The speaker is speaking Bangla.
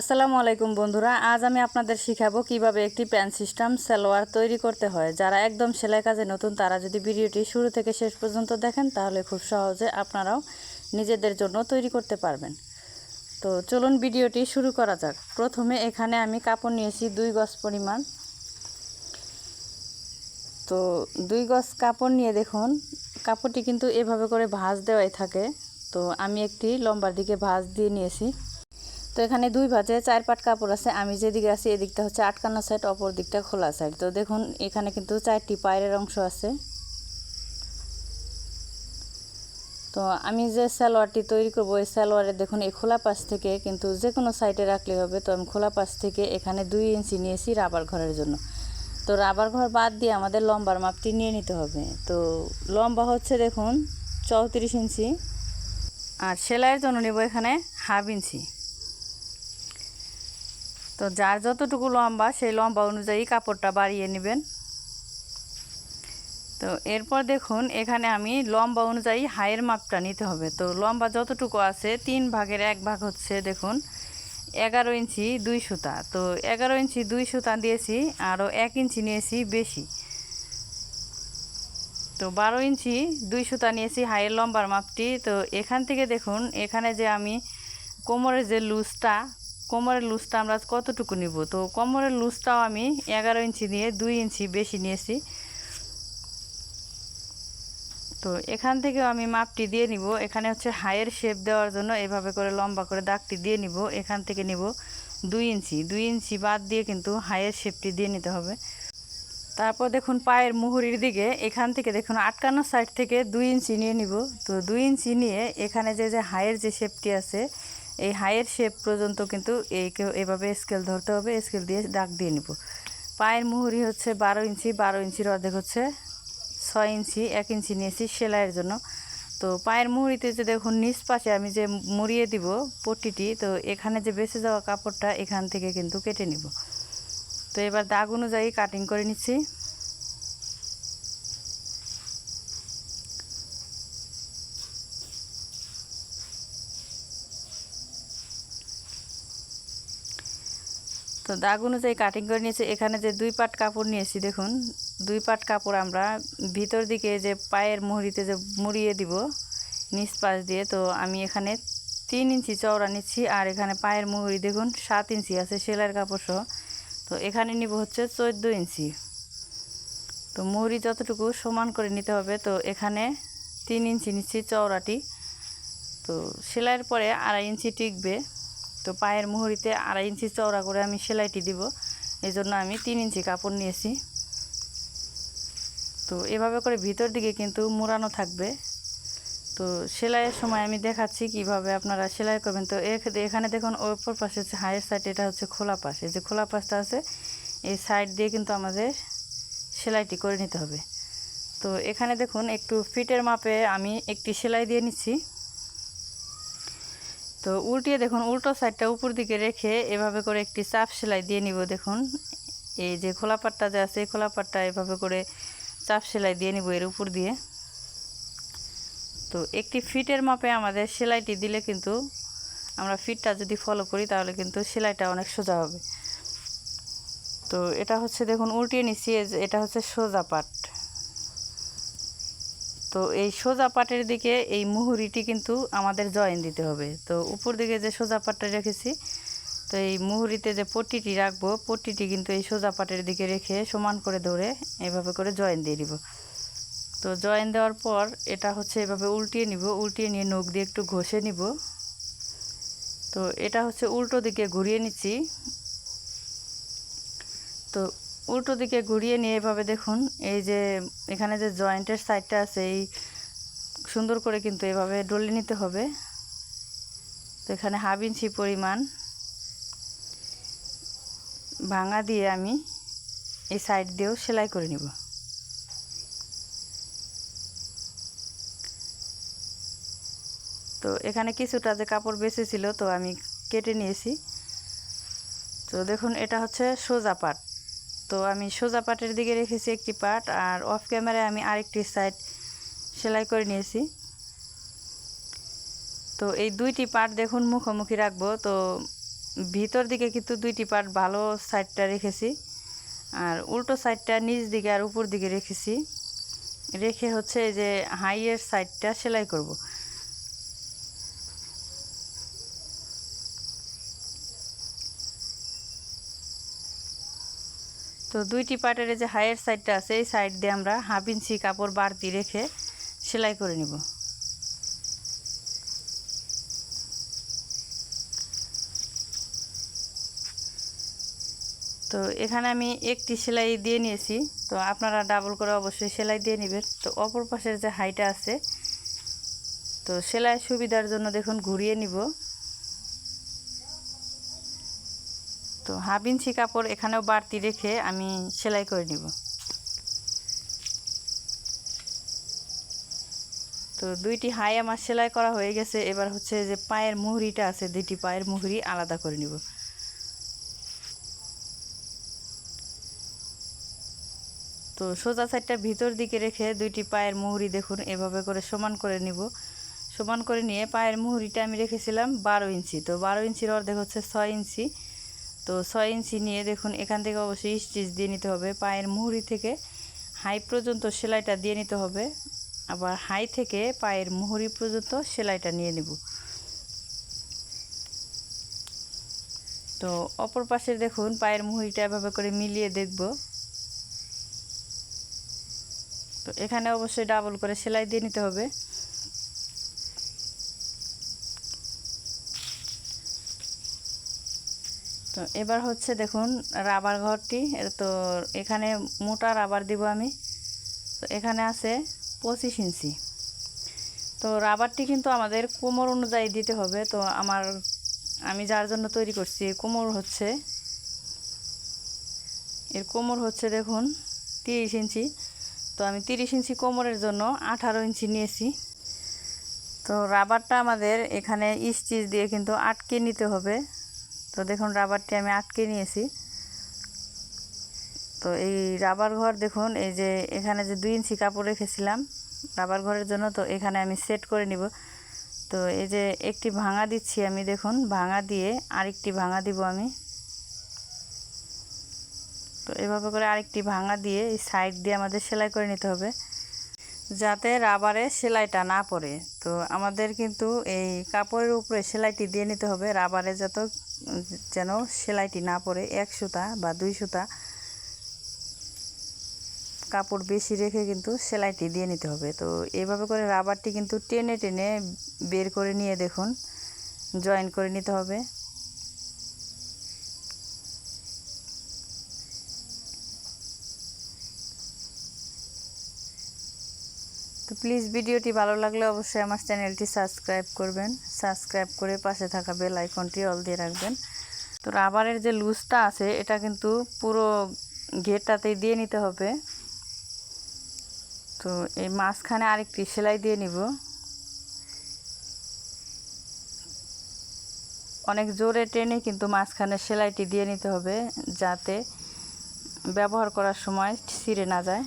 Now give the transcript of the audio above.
আসসালামু আলাইকুম বন্ধুরা, আজ আমি আপনাদের শিখাবো কীভাবে একটি প্যান্ট সিস্টেম সালোয়ার তৈরি করতে হয়। যারা একদম সেলাই কাজে নতুন, তারা যদি ভিডিওটি শুরু থেকে শেষ পর্যন্ত দেখেন, তাহলে খুব সহজে আপনারাও নিজেদের জন্য তৈরি করতে পারবেন। তো চলুন ভিডিওটি শুরু করা যাক। প্রথমে এখানে আমি কাপড় নিয়েছি দুই গজ পরিমাণ। তো দুই গজ কাপড় নিয়ে দেখুন, কাপড়টি কিন্তু এভাবে করে ভাঁজ দেওয়াই থাকে। তো আমি একটি লম্বার দিকে ভাঁজ দিয়ে নিয়েছি। তো এখানে দুই ভাঁজে চার পাট কাপড় আছে। আমি যেদিকে আছি এদিকটা হচ্ছে আটকানো সাইড অপর দিকটা খোলা সাইড তো দেখুন, এখানে কিন্তু চারটি পায়ের অংশ আছে। তো আমি যে সালোয়ারটি তৈরি করব, এই সালোয়ারে দেখুন, এই খোলা পাশ থেকে কিন্তু যে কোনো সাইডে রাখলে হবে। তো আমি খোলা পাশ থেকে এখানে দুই ইঞ্চি নিয়েছি রাবার ঘরের জন্য। তো রাবার ঘর বাদ দিয়ে আমাদের লম্বার মাপটি নিয়ে নিতে হবে। তো লম্বা হচ্ছে দেখুন, চৌত্রিশ ইঞ্চি। আর সেলাইয়ের জন্য নেব এখানে হাফ ইঞ্চি। তো যার যতটুকু লম্বা, সেই লম্বা অনুযায়ী কাপড়টা বাড়িয়ে নেবেন। তো এরপর দেখুন, এখানে আমি লম্বা অনুযায়ী হাইয়ের মাপটা নিতে হবে। তো লম্বা যতটুকু আছে, তিন ভাগের এক ভাগ হচ্ছে দেখুন, এগারো ইঞ্চি দুই সুতা। তো এগারো ইঞ্চি দুই সুতা দিয়েছি, আরও এক ইঞ্চি নিয়েছি বেশি। তো বারো ইঞ্চি দুই সুতা নিয়েছি হাইয়ের লম্বার মাপটি। তো এখান থেকে দেখুন, এখানে যে আমি কোমরের যে লুজটা কোমরের লুজটা আমরা কতটুকু নিব? তো কোমরের লুজটাও আমি এগারো ইঞ্চি নিয়ে দুই ইঞ্চি বেশি নিয়েছি। তো এখান থেকেও আমি মাপটি দিয়ে নিব। এখানে হচ্ছে হাইয়ের শেপ দেওয়ার জন্য এভাবে করে লম্বা করে দাগটি দিয়ে নিব। এখান থেকে নিব দুই ইঞ্চি। দুই ইঞ্চি বাদ দিয়ে কিন্তু হাইয়ের শেপটি দিয়ে নিতে হবে। তারপর দেখুন পায়ের মুহুরির দিকে, এখান থেকে দেখুন আটকানো সাইড থেকে দুই ইঞ্চি নিয়ে নিব। তো দুই ইঞ্চি নিয়ে এখানে যে যে হাইয়ের যে শেপটি আছে এই হাইয়ের শেপ পর্যন্ত কিন্তু এই এভাবে স্কেল ধরতে হবে স্কেল দিয়ে দাগ দিয়ে নিব। পায়ের মুহুরি হচ্ছে বারো ইঞ্চি, বারো ইঞ্চির অর্ধেক হচ্ছে ছয় ইঞ্চি, এক ইঞ্চি নিয়েছি সেলাইয়ের জন্য। তো পায়ের মুহুরিতে যে দেখুন, নিচ পাশে আমি যে মুড়িয়ে দিব পট্টিটি, তো এখানে যে বেঁচে যাওয়া কাপড়টা এখান থেকে কিন্তু কেটে নিব। তো এবার দাগ অনুযায়ী কাটিং করে নিচ্ছি। তো দাগ অনুযায়ী কাটিং করে নিয়েছি, এখানে যে দুই পাট কাপড় নিয়েছি, দেখুন, দুই পাট কাপড় আমরা ভিতর দিকে যে পায়ের মুহুরিতে যে মুড়িয়ে দিব, নিচ পাশ দিয়ে, তো আমি এখানে তিন ইঞ্চি চওড়া নিচ্ছি, আর এখানে পায়ের মুহুরি, দেখুন, সাত ইঞ্চি আছে, সেলাইয়ের কাপড় সহ। তো এখানে নিব হচ্ছে চোদ্দ ইঞ্চি। তো মুহুরি যতটুকু সমান করে নিতে হবে, তো এখানে তিন ইঞ্চি নিচ্ছি চওড়াটি। তো সেলাইয়ের পরে আড়াই ইঞ্চি টিকবে। তো পায়ের মুহুরিতে আড়াই ইঞ্চি চওড়া করে আমি সেলাইটি দিব। এই জন্য আমি তিন ইঞ্চি কাপড় নিয়েছি। তো এভাবে করে ভিতর দিকে কিন্তু মোড়ানো থাকবে। তো সেলাইয়ের সময় আমি দেখাচ্ছি কীভাবে আপনারা সেলাই করবেন। তো এখানে দেখুন ওপর পাশে হচ্ছে হাইয়ের সাইড, এটা হচ্ছে খোলা পাশ। এই যে খোলা পাশটা আছে, এই সাইড দিয়ে কিন্তু আমাদের সেলাইটি করে নিতে হবে। তো এখানে দেখুন একটু ফিটের মাপে আমি একটি সেলাই দিয়ে নিচ্ছি। তো উল্টিয়ে দেখুন, উল্টো সাইডটা উপর দিকে রেখে এভাবে করে একটি চাপ সেলাই দিয়ে নিব, দেখুন। এই যে খোলা পাটটা যে আছে, এই খোলা পাটটা এভাবে করে চাপ সেলাই দিয়ে নিব এর উপর দিয়ে। তো একটি ফিটের মাপে আমাদের সেলাইটি দিলে কিন্তু আমরা ফিটটা যদি ফলো করি, তাহলে কিন্তু সেলাইটা অনেক সোজা হবে। তো এটা হচ্ছে, দেখুন, উল্টিয়ে নিচ্ছি এটা হচ্ছে সোজা পাট। তো এই সোজা পাটের দিকে এই মুহুরিটি কিন্তু আমাদের জয়েন দিতে হবে। তো উপর দিকে যে সোজা পাটটা রেখেছি, তো এই মুহুরিতে যে পট্টিটি রাখব, পট্টিটি কিন্তু এই সোজা পাটের দিকে রেখে সমান করে ধরে এভাবে করে জয়েন দিয়ে দিব তো জয়েন দেওয়ার পর এটা হচ্ছে এভাবে উল্টিয়ে নিব, উল্টিয়ে নিয়ে নখ দিয়ে একটু ঘষে নিব। তো এটা হচ্ছে উল্টো দিকে ঘুরিয়ে নিচ্ছি। তো উল্টো দিকে ঘুরিয়ে নিয়ে এভাবে দেখুন, এই যে এখানে যে জয়েন্টের সাইডটা আছে, এই সুন্দর করে কিন্তু এভাবে ডলে নিতে হবে। তো এখানে হাফ ইঞ্চি পরিমাণ ভাঙা দিয়ে আমি এই সাইড দিয়েও সেলাই করে নিব। তো এখানে কিছুটা যে কাপড় বেঁচেছিল তো আমি কেটে নিয়েছি। তো দেখুন, এটা হচ্ছে সোজা পাট। তো আমি সোজা পাটের দিকে রেখেছি একটি পাট, আর অফ ক্যামেরায় আমি আরেকটি সাইড সেলাই করে নিয়েছি। তো এই দুইটি পাট দেখুন মুখোমুখি রাখব, তো ভিতর দিকে কিন্তু দুইটি পার্ট ভালো সাইডটা রেখেছি, আর উল্টো সাইডটা নিচ দিকে আর উপর দিকে রেখেছি। রেখে হচ্ছে যে হাইয়ের সাইডটা সেলাই করব। তো দুইটি পার্টের যে হাইয়ের সাইডটা আছে, এই সাইড দিয়ে আমরা হাফ ইঞ্চি কাপড় বাড়তি রেখে সেলাই করে নিব। তো এখানে আমি একটি সেলাই দিয়ে নিয়েছি, তো আপনারা ডাবল করে অবশ্যই সেলাই দিয়ে নেবেন। তো অপর পাশের যে হাইটা আছে, তো সেলাই সুবিধার জন্য দেখুন, ঘুরিয়ে নিব। তো হাফ ইঞ্চি কাপড় এখানেও বাড়তি রেখে আমি সেলাই করে নিব। তো দুইটি হাই আমার সেলাই করা হয়ে গেছে। এবার হচ্ছে যে পায়ের মুহুরিটা আছে, দুইটি পায়ের মুহুরি আলাদা করে নিব। তো সোজা সাইডটা ভিতর দিকে রেখে দুইটি পায়ের মুহুরি দেখুন, এভাবে করে সমান করে নিব। সমান করে নিয়ে পায়ের মুহুরিটা আমি রেখেছিলাম বারো ইঞ্চি। তো বারো ইঞ্চির অর্ধেক হচ্ছে ছয় ইঞ্চি। তো ছয় ইঞ্চি নিয়ে দেখুন, এখান থেকে অবশ্যই স্টিচ দিয়ে নিতে হবে। পায়ের মুহুরি থেকে হাই পর্যন্ত সেলাইটা দিয়ে নিতে হবে। আবার হাই থেকে পায়ের মুহুরি পর্যন্ত সেলাইটা নিয়ে নেব। তো অপর পাশে দেখুন, পায়ের মুহুরিটা এভাবে করে মিলিয়ে দেখব। তো এখানে অবশ্যই ডাবল করে সেলাই দিয়ে নিতে হবে। তো এবার হচ্ছে দেখুন, রাবার ঘরটি তো এখানে মোটা রাবার দিব আমি। তো এখানে আছে পঁচিশ ইঞ্চি। তো রাবারটি কিন্তু আমাদের কোমর অনুযায়ী দিতে হবে। তো আমার, আমি যার জন্য তৈরি করছি কোমর হচ্ছে, এর কোমর হচ্ছে দেখুন তিরিশ ইঞ্চি। তো আমি তিরিশ ইঞ্চি কোমরের জন্য আঠারো ইঞ্চি নিয়েছি। তো রাবারটা আমাদের এখানে স্টিচ দিয়ে কিন্তু আটকে নিতে হবে। তো দেখুন রাবারটি আমি আটকে নিয়েছি। তো এই রাবার ঘর দেখুন, এই যে এখানে যে দুই ইঞ্চি কাপড় রেখেছিলাম রাবার ঘরের জন্য, তো এখানে আমি সেট করে নিব। তো এই যে একটি ভাঙা দিচ্ছি আমি, দেখুন, ভাঙা দিয়ে আরেকটি ভাঙা দিব আমি। তো এভাবে করে আরেকটি ভাঙা দিয়ে এই সাইড দিয়ে আমাদের সেলাই করে নিতে হবে, যাতে রাবারে সেলাইটা না পড়ে। তো আমাদের কিন্তু এই কাপড়ের উপরে সেলাইটি দিয়ে নিতে হবে, রাবারে যত যেন সেলাইটি না পরে এক সুতা বা দুই সুতা কাপড় বেশি রেখে কিন্তু সেলাইটি দিয়ে নিতে হবে। তো এইভাবে করে রাবারটি কিন্তু টেনে টেনে বের করে নিয়ে দেখুন, জয়েন করে নিতে হবে। তো প্লিজ ভিডিওটি ভালো লাগলে অবশ্যই আমার চ্যানেলটি সাবস্ক্রাইব করবেন। সাবস্ক্রাইব করে পাশে থাকা বেল আইকনটি অল দিয়ে রাখবেন। তো রাবারের যে লুজটা আছে, এটা কিন্তু পুরো ঘেরটাতেই দিয়ে নিতে হবে। তো এই মাঝখানে আরেকটি সেলাই দিয়ে নিব। অনেক জোরে টেনে কিন্তু মাঝখানে সেলাইটি দিয়ে নিতে হবে যাতে ব্যবহার করার সময় ছিঁড়ে না যায়।